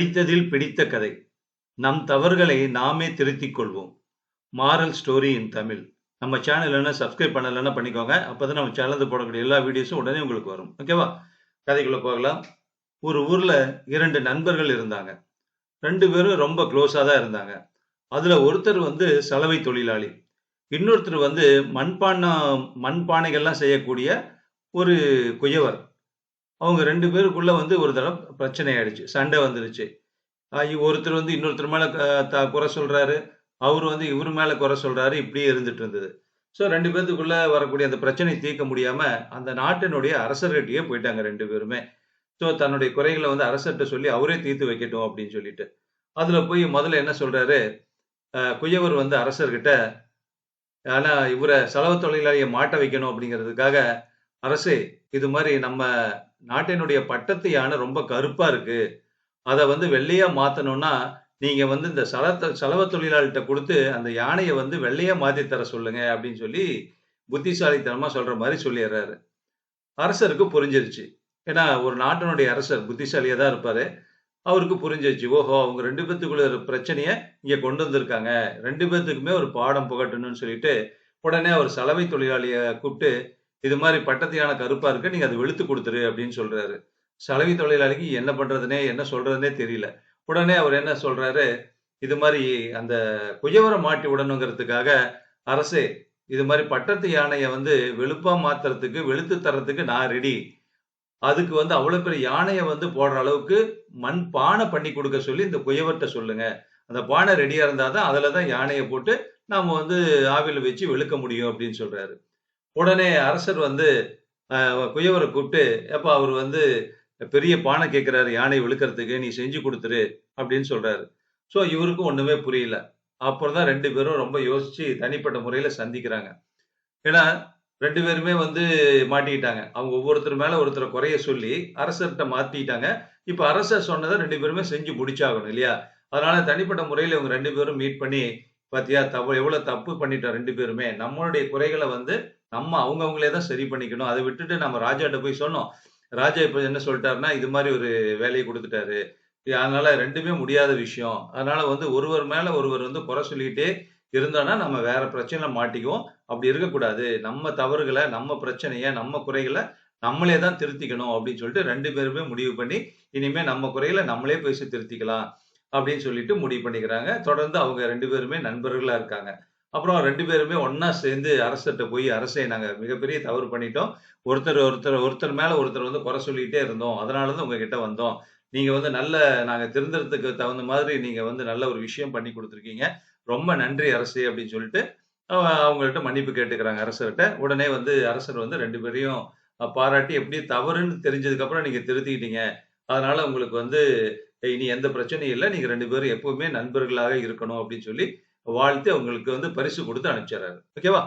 படித்ததில் பிடித்த கதை. நம் தவறுகளை நாமே திருத்திக் கொள்வோம். Moral story in Tamil. நம்ம சேனல் என்ன சப்ஸ்கிரைப் பண்ணலைன்னா பண்ணிக்கோங்க. அப்போதான் நம்ம சேனலில் போடக்கூடிய எல்லா வீடியோஸும் உடனே உங்களுக்கு வரும். ஓகேவா கதைக்குள்ள போகலாம். ஒரு ஊர்ல இரண்டு நண்பர்கள் இருந்தாங்க. ரெண்டு பேரும் ரொம்ப க்ளோஸாக தான் இருந்தாங்க. அதுல ஒருத்தர் வந்து சலவை தொழிலாளி. இன்னொருத்தர் வந்து மண்பானை மண்பானைகள்லாம் செய்யக்கூடிய ஒரு குயவர். அவங்க ரெண்டு பேருக்குள்ள வந்து ஒரு தடவை பிரச்சனை ஆயிடுச்சு. சண்டை வந்துருச்சு. ஒருத்தர் வந்து இன்னொருத்தர் மேல குறை சொல்றாரு. அவர் வந்து இவர் மேல குறை சொல்றாரு. இப்படியே இருந்துட்டு இருந்தது. ஸோ ரெண்டு பேர்த்துக்குள்ள வரக்கூடிய அந்த பிரச்சனை தீர்க்க முடியாம அந்த நாட்டினுடைய அரசர்கிட்டயே போயிட்டாங்க ரெண்டு பேருமே. ஸோ தன்னுடைய குறைகளை வந்து அரசர்கிட்ட சொல்லி அவரே தீர்த்து வைக்கட்டும் அப்படின்னு சொல்லிட்டு. அதுல போய் முதல்ல என்ன சொல்றாரு? குயவர் வந்து அரசர்கிட்ட ஆனா இவரை செலவு தொழிலாளியை மாட்ட வைக்கணும் அப்படிங்கிறதுக்காக அரசு இது மாதிரி நம்ம நாட்டினுடைய பட்டத்து யானை ரொம்ப கருப்பா இருக்கு. அதை வந்து வெள்ளையா மாத்தணும்னா நீங்க வந்து இந்த சலத்த சலவ தொழிலாளிகிட்ட கொடுத்து அந்த யானையை வந்து வெள்ளையா மாத்தி தர சொல்லுங்க அப்படின்னு சொல்லி புத்திசாலித்தனமா சொல்ற மாதிரி சொல்லிடுறாரு. அரசருக்கு புரிஞ்சிருச்சு. ஏன்னா ஒரு நாட்டினுடைய அரசர் புத்திசாலியா தான் இருப்பாரு. அவருக்கு புரிஞ்சிருச்சு. ஓஹோ அவங்க ரெண்டு பேத்துக்குள்ள ஒரு பிரச்சனைய இங்க கொண்டு வந்திருக்காங்க. ரெண்டு பேத்துக்குமே ஒரு பாடம் புகட்டணும்னு சொல்லிட்டு உடனே அவர் சலவை தொழிலாளிய கூப்பிட்டு இது மாதிரி பட்டத்தையான கருப்பா இருக்கு. நீங்க அதை வெளுத்து கொடுத்துரு அப்படின்னு சொல்றாரு. சலவை தொழிலாளிக்கு என்ன பண்றதுனே என்ன சொல்றதுனே தெரியல. உடனே அவர் என்ன சொல்றாரு? இது மாதிரி அந்த குயவரை மாட்டி விடணுங்கிறதுக்காக அரசே இது மாதிரி பட்டத்து யானையை வந்து வெளுப்பா மாத்துறதுக்கு வெளுத்து தர்றதுக்கு நான் ரெடி அதுக்கு வந்து அவ்வளவு பெரிய யானையை வந்து போடுற அளவுக்கு மண் பானை பண்ணி கொடுக்க சொல்லி இந்த குயவர்கிட்ட சொல்லுங்க. அந்த பானை ரெடியா இருந்தாதான் அதுல தான் யானையை போட்டு நாம வந்து ஆவில வச்சு வெளுக்க முடியும் அப்படின்னு சொல்றாரு. உடனே அரசர் வந்து குயவரை கூப்பிட்டு எப்போ அவர் வந்து பெரிய பானை கேட்குறாரு யானை விழுக்கிறதுக்கு நீ செஞ்சு கொடுத்துரு அப்படின்னு சொல்றாரு. ஸோ இவருக்கும் ஒன்றுமே புரியல. அப்புறம் தான் ரெண்டு பேரும் ரொம்ப யோசிச்சு தனிப்பட்ட முறையில் சந்திக்கிறாங்க. ஏன்னா ரெண்டு பேருமே வந்து மாட்டிக்கிட்டாங்க. அவங்க ஒவ்வொருத்தர் மேல ஒருத்தரை குறைய சொல்லி அரசர்கிட்ட மாத்திட்டாங்க. இப்போ அரசர் சொன்னதை ரெண்டு பேருமே செஞ்சு முடிச்சாகணும் இல்லையா? அதனால தனிப்பட்ட முறையில் இவங்க ரெண்டு பேரும் மீட் பண்ணி பாத்தியா தப்பு எவ்வளவு தப்பு பண்ணிட்டோம் ரெண்டு பேருமே. நம்மளுடைய குறைகளை வந்து நம்ம அவங்கவுங்களே தான் சரி பண்ணிக்கணும். அதை விட்டுட்டு நம்ம ராஜாட்ட போய் சொன்னோம் ராஜா இப்ப என்ன சொல்லிட்டாருன்னா இது மாதிரி ஒரு வேலையை கொடுத்துட்டாரு. அதனால ரெண்டுமே முடியாத விஷயம். அதனால வந்து ஒருவர் மேல ஒருவர் வந்து குறை சொல்லிக்கிட்டே இருந்தோம்னா நம்ம வேற பிரச்சனையில மாட்டிக்குவோம். அப்படி இருக்கக்கூடாது. நம்ம தவறுகளை நம்ம பிரச்சனைய நம்ம குறைகளை நம்மளே தான் திருத்திக்கணும் அப்படின்னு சொல்லிட்டு ரெண்டு பேருமே முடிவு பண்ணி இனிமே நம்ம குறைகளை நம்மளே பேசி திருத்திக்கலாம் அப்படின்னு சொல்லிட்டு முடிவு பண்ணிக்கிறாங்க. தொடர்ந்து அவங்க ரெண்டு பேருமே நண்பர்களா இருக்காங்க. அப்புறம் ரெண்டு பேருமே ஒன்னா சேர்ந்து அரசர்கிட்ட போய் அரசை நாங்கள் மிகப்பெரிய தவறு பண்ணிட்டோம். ஒருத்தர் ஒருத்தர் ஒருத்தர் மேல ஒருத்தர் வந்து குறை சொல்லிக்கிட்டே இருந்தோம். அதனாலதான் உங்ககிட்ட வந்தோம். நீங்க வந்து நல்ல நாங்க திருந்தறதுக்கு தகுந்த மாதிரி நீங்க வந்து நல்ல ஒரு விஷயம் பண்ணி கொடுத்துருக்கீங்க. ரொம்ப நன்றி அரசு அப்படின்னு சொல்லிட்டு அவங்கள்ட்ட மன்னிப்பு கேட்டுக்கிறாங்க அரசர்கிட்ட. உடனே வந்து அரசர் வந்து ரெண்டு பேரையும் பாராட்டி எப்படி தவறுன்னு தெரிஞ்சதுக்கு அப்புறம் நீங்க திருத்திக்கிட்டீங்க அதனால உங்களுக்கு வந்து இனி எந்த பிரச்சனையும் இல்லை. நீங்க ரெண்டு பேரும் எப்பவுமே நண்பர்களாக இருக்கணும். அப்படின்னு சொல்லி வாழ்த்து அவங்களுக்கு வந்து பரிசு கொடுத்து அனுப்பிச்சிடுறாரு. ஓகேவா?